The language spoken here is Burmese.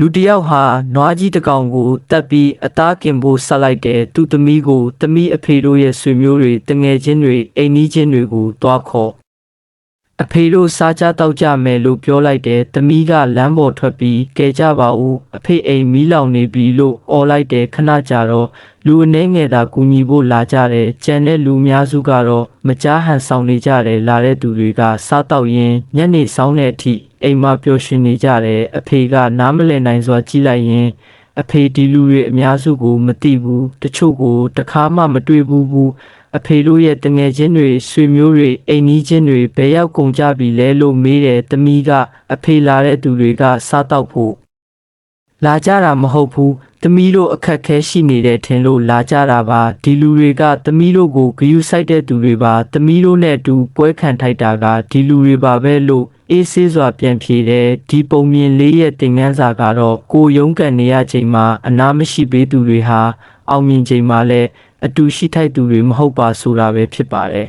လူတစ်ယောက်ဟာနွားကြီးတစ်ကောင်ကိုတက်ပြီးအသားကင်ဖို့ဆက်လိုက်တယ်သူ့သမီးကိုသမီးအဖေတို့ရဲ့ဆွေမျိုးတွေတငယ်ချင်းတွေအိမ်နီးချင်းတွေကိုတွားခေါ် အဖေတို့စားကြတောက်ကြမယ်လို့ပြောလိုက်တယ်သမီးကလမ်းပေါ်ထွက်ပြီးကဲကြပါဦးအဖေအိမ်မီးလောင်နေပြီလို့អော်လိုက်တယ်ခဏကြာတော့လူအနှဲငယ်သာကူညီဖို့လာကြတယ်ကြံတဲ့လူအများစုကတော့မကြားဟန်ဆောင်နေကြတယ်လာတဲ့သူတွေကစားတောက်ရင်းညနေဆောင်တဲ့အထိအိမ်မှာပျော်ရွှင်နေကြတယ်အဖေကနားမလည်နိုင်စွာကြည့်လိုက်ရင် အဖေဒီလူတွေအများစုကိုမသိဘူးတချို့ကိုတခါမှမတွေ့ဘူးဘူးအဖေတို့ရဲ့တငယ်ချင်းတွေဆွေမျိုးတွေအိမ်နီးချင်းတွေဘယ်ရောက်ကုန်ကြပြီလဲလို့မေးတယ်တမီးကအဖေလာတဲ့သူတွေကစားတော့ဖို့ လာကြတာမဟုတ်ဘူးတမီးတို့အခက်ခဲရှိနေတဲ့ထင်လို့လာကြတာပါဒီလူတွေကတမီးတို့ကိုဂယုစိုက်တဲ့သူတွေပါတမီးတို့နဲ့အတူပွဲခံထိုက်တာကဒီလူတွေပါပဲလို့အေးဆေးစွာပြန်ဖြေတယ်ဒီပုံမြင်လေးရဲ့တင်ငန်းစာကတော့ကိုရုံးကန်နေရချိန်မှာအနာမရှိပေးသူတွေဟာအောင်မြင်ချိန်မှာလည်းအတူရှိထိုက်သူတွေမဟုတ်ပါဆိုတာပဲဖြစ်ပါတယ်